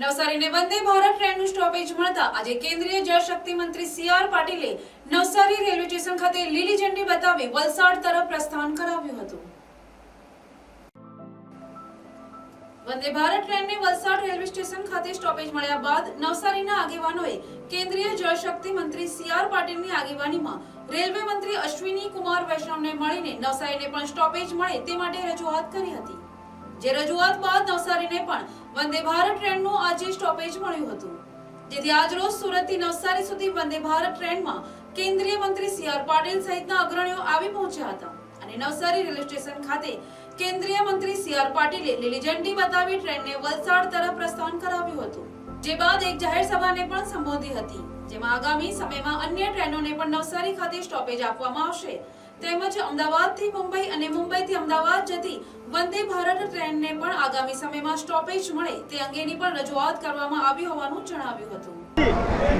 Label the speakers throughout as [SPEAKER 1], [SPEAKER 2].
[SPEAKER 1] નવસારીને Vande Bharat ટ્રેનનું stoppage મળતા આજે કેન્દ્રીય જળશક્તિ મંત્રી સી આર પાટીલે નવસારી રેલવે સ્ટેશન ખાતે લીલી ઝંડી બતાવી વલસાડ તરફ પ્રસ્થાન કરાવ્યું હતું. વંદે ભારત ટ્રેનને વલસાડ રેલવે સ્ટેશન ખાતે સ્ટોપેજ મળ્યા બાદ નવસારીના આગેવાનોએ કેન્દ્રીય જળશક્તિ મંત્રી સી આર પાટીલની આગેવાનીમાં રેલવે મંત્રી અશ્વિની કુમાર વૈષ્ણવને મળીને નવસારીને પણ સ્ટોપેજ મળે તે માટે રજૂઆત કરી હતી. જે રજૂઆત બાદ નવસારીને પણ વંદે ભારત ટ્રેનનું આજે સ્ટોપેજ મળ્યું હતું. જેથી આજરોજ સુરતથી નવસારી સુધી વંદે ભારત ટ્રેનમાં કેન્દ્રીય મંત્રી સી આર પાટીલ સહિતના અગ્રણીઓ આવી પહોંચ્યા હતા. અને નવસારી રેલવે સ્ટેશન ખાતે કેન્દ્રીય મંત્રી સી આર પાટીલે લીલી ઝંડી બતાવી ટ્રેનને વલસાડ તરફ પ્રસ્થાન કરાવ્યું હતું. જે બાદ એક જાહેર સભાને પણ સંબોધી હતી. જેમાં આગામી સમયમાં અન્ય ટ્રેનોને પણ નવસારી ખાતે સ્ટોપેજ આપવામાં આવશે. તેમજ અમદાવાદથી મુંબઈ અને મુંબઈથી અમદાવાદ જતી વંદે ભારત ટ્રેનને પણ આગામી સમયમાં સ્ટોપેજ મળે તે અંગેની પણ રજૂઆત કરવામાં આવી હોવાનું જણાવ્યું હતું.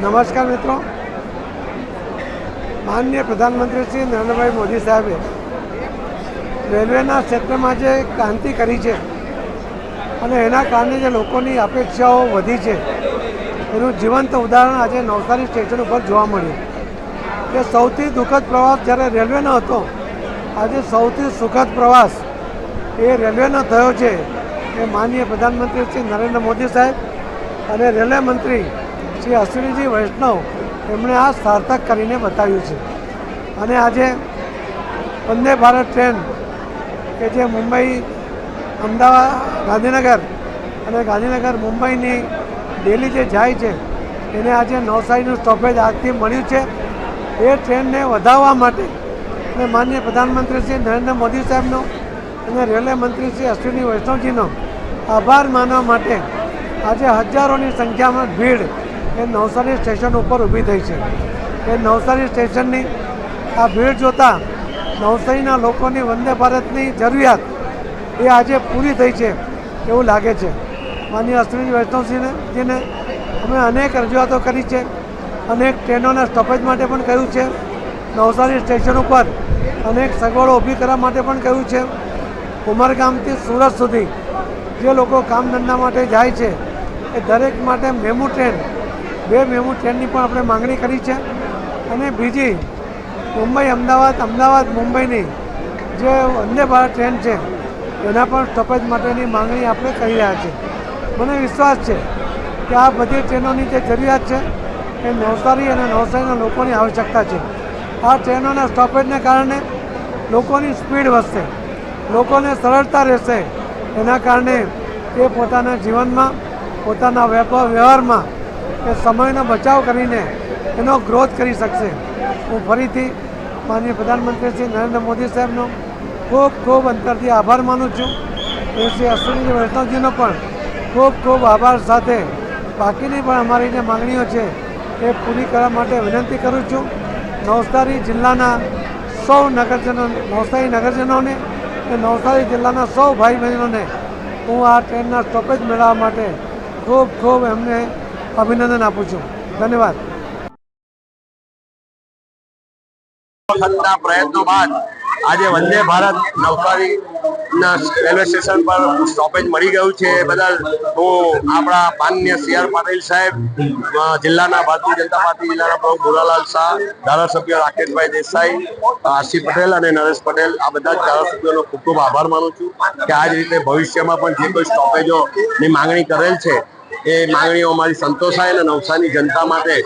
[SPEAKER 2] નમસ્કાર મિત્રો. માનનીય પ્રધાનમંત્રી શ્રી નરેન્દ્રભાઈ મોદી સાહેબે રેલવેના ક્ષેત્રમાં જે ક્રાંતિ કરી છે અને એના કારણે જે લોકોની અપેક્ષાઓ વધી છે, એનું જીવંત ઉદાહરણ આજે નવસારી સ્ટેશન ઉપર જોવા મળ્યું. કે સૌથી દુઃખદ પ્રવાસ જ્યારે રેલવેનો હતો, આજે સૌથી સુખદ પ્રવાસ એ રેલવેનો થયો છે એ માનનીય પ્રધાનમંત્રી શ્રી નરેન્દ્ર મોદી સાહેબ અને રેલવે મંત્રી શ્રી અશ્વિનીજી વૈષ્ણવ એમણે આ સાર્થક કરીને બતાવ્યું છે. અને આજે વંદે ભારત ટ્રેન કે જે મુંબઈ, અમદાવાદ, ગાંધીનગર અને ગાંધીનગર મુંબઈની ડેલી જે જાય છે, એને આજે નવસારીનું સ્ટોપેજ આજથી મળ્યું છે. એ ટ્રેનને વધારવા માટે અને માનનીય પ્રધાનમંત્રી શ્રી નરેન્દ્ર મોદી સાહેબનો અને રેલવે મંત્રી શ્રી અશ્વિની વૈષ્ણવજીનો આભાર માનવા માટે આજે હજારોની સંખ્યામાં ભીડ એ નવસારી સ્ટેશન ઉપર ઊભી થઈ છે. એ નવસારી સ્ટેશનની આ ભીડ જોતાં નવસારીના લોકોની વંદે ભારતની જરૂરિયાત એ આજે પૂરી થઈ છે એવું લાગે છે. માનીય અશ્વિની વૈષ્ણવજીને જેને અમે અનેક રજૂઆતો કરી છે. અનેક ટ્રેનોના સ્ટોપેજ માટે પણ કહ્યું છે. નવસારી સ્ટેશન ઉપર અનેક સગવડો ઊભી કરવા માટે પણ કહ્યું છે. ઉમરગામથી સુરત સુધી જે લોકો કામ ધંધા માટે જાય છે, એ દરેક માટે મેમુ ટ્રેન, બે મેમુ ટ્રેનની પણ આપણે માંગણી કરી છે. અને બીજી, મુંબઈ અમદાવાદ અમદાવાદ, મુંબઈની જે વંદે ભારત ટ્રેન છે, એના પણ સ્ટોપેજ માટેની માંગણી આપણે કરી રહ્યા છીએ મને વિશ્વાસ છે કે આ બધી ટ્રેનોની જે જરૂરિયાત છે એ નવસારી અને નવસારીના લોકોની આવશ્યકતા છે. આ ટ્રેનોના સ્ટોપેજને કારણે લોકોની સ્પીડ વધશે, લોકોને સરળતા રહેશે. એના કારણે એ પોતાના જીવનમાં, પોતાના વેપાર વ્યવહારમાં એ સમયનો બચાવ કરીને એનો ગ્રોથ કરી શકશે. હું ફરીથી માનનીય પ્રધાનમંત્રી શ્રી નરેન્દ્ર મોદી સાહેબનો ખૂબ ખૂબ અંતરથી આભાર માનું છું. એ શ્રી અશ્વિની વૈષ્ણવજીનો પણ ખૂબ ખૂબ આભાર સાથે. બાકીની પણ અમારી જે માંગણીઓ છે એ પૂરી કરવા માટે વિનંતી કરું છું. નવસારી જિલ્લાના સૌ નગરજનો નવસારી નગરજનોને અને નવસારી જિલ્લાના સૌ ભાઈ બહેનોને હું આ ટ્રેનના સ્ટોપેજ મેળવવા માટે ખૂબ ખૂબ એમને અભિનંદન આપું છું. ધન્યવાદ.
[SPEAKER 3] પ્રયત્નો બાદ આજે વંદે ભારત નવસારી ના રેલવે સ્ટેશન પર સ્ટોપેજ મળી ગયું છે. એ બદલ હું આપણા માન્ય સી આર પાટીલ સાહેબ જિલ્લાના ભારતીય જનતા પાર્ટી જિલ્લાના પ્રમુખ ભોલાલાલ શાહ, ધારાસભ્ય રાકેશભાઈ દેસાઈ આરસી પટેલ અને નરેશ પટેલ, આ બધા જ ધારાસભ્યોનો ખૂબ ખૂબ આભાર માનું છું કે આ જ રીતે ભવિષ્યમાં પણ જે કોઈ સ્ટોપેજોની માંગણી કરેલ છે એ માંગણીઓ અમારી સંતોષાય અને નવસારી જનતા માટે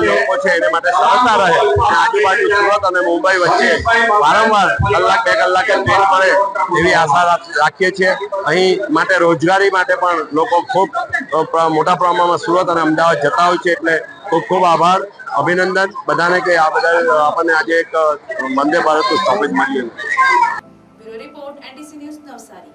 [SPEAKER 3] લોકો છે એને માટે સરળતા રહે. આજુબાજુ સુરત અને મુંબઈ વચ્ચે વારંવાર કલાક બે કલાકે ટ્રેન મળે એવી આશા રાખ- રાખીએ છીએ. અહીં માટે રોજગારી માટે પણ લોકો ખૂબ મોટા પ્રમાણમાં સુરત અને અમદાવાદ જતા હોય છે એટલે ખૂબ ખૂબ આભાર અભિનંદન. બધાને કે આ બધા આપણને આજે એક વંદે ભારતનું સ્થાપિત મળ્યું.
[SPEAKER 1] Report NDC news Navsari.